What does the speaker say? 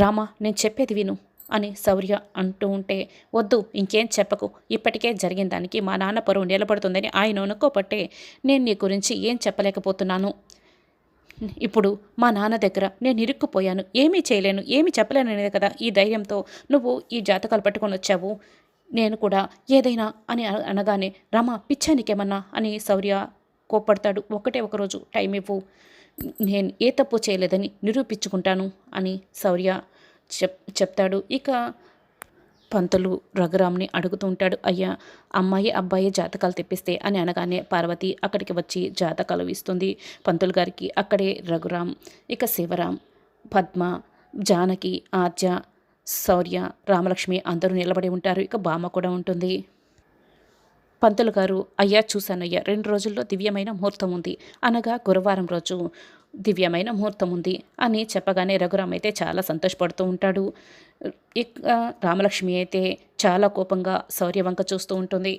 రామా నేను చెప్పేది విను అని శౌర్య అంటూ ఉంటే వద్దు ఇంకేం చెప్పకు. ఇప్పటికే జరిగిన దానికి మా నాన్న పరువు నిలబడుతుందని ఆయన అనుకోపట్టే నేను నీ గురించి ఏం చెప్పలేకపోతున్నాను. ఇప్పుడు మా నాన్న దగ్గర నేను ఇరుక్కుపోయాను. ఏమీ చేయలేను ఏమీ చెప్పలేననేది కదా ఈ ధైర్యంతో నువ్వు ఈ జాతకాలు పట్టుకొని వచ్చావు. నేను కూడా ఏదైనా అని అనగానే రమ పిచ్చానికేమన్నా అని శౌర్య కోప్పడతాడు. ఒకటే ఒకరోజు టైం ఇవ్వు. నేను ఏ తప్పు చేయలేదని నిరూపించుకుంటాను అని శౌర్య చెప్ చెప్తాడు. ఇక పంతులు రఘురామ్ని అడుగుతూ ఉంటాడు. అయ్యా అమ్మాయి అబ్బాయి జాతకాలు తెప్పిస్తే అని అనగానే పార్వతి అక్కడికి వచ్చి జాతకాలు ఇస్తుంది పంతులు గారికి. అక్కడే రఘురామ్ ఇక శివరాం పద్మ జానకి ఆద్య శౌర్య రామలక్ష్మి అందరూ నిలబడి ఉంటారు. ఇక బామ్మ కూడా ఉంటుంది. పంతులు గారు అయ్యా చూశానయ్యా రెండు రోజుల్లో దివ్యమైన ముహూర్తం ఉంది. అనగా గురువారం రోజు దివ్యమైన ముహూర్తం ఉంది అని చెప్పగానే రఘురామ్ అయితే చాలా సంతోషపడుతూ ఉంటాడు. ఇక రామలక్ష్మి అయితే చాలా కోపంగా శౌర్యవంక చూస్తూ ఉంటుంది.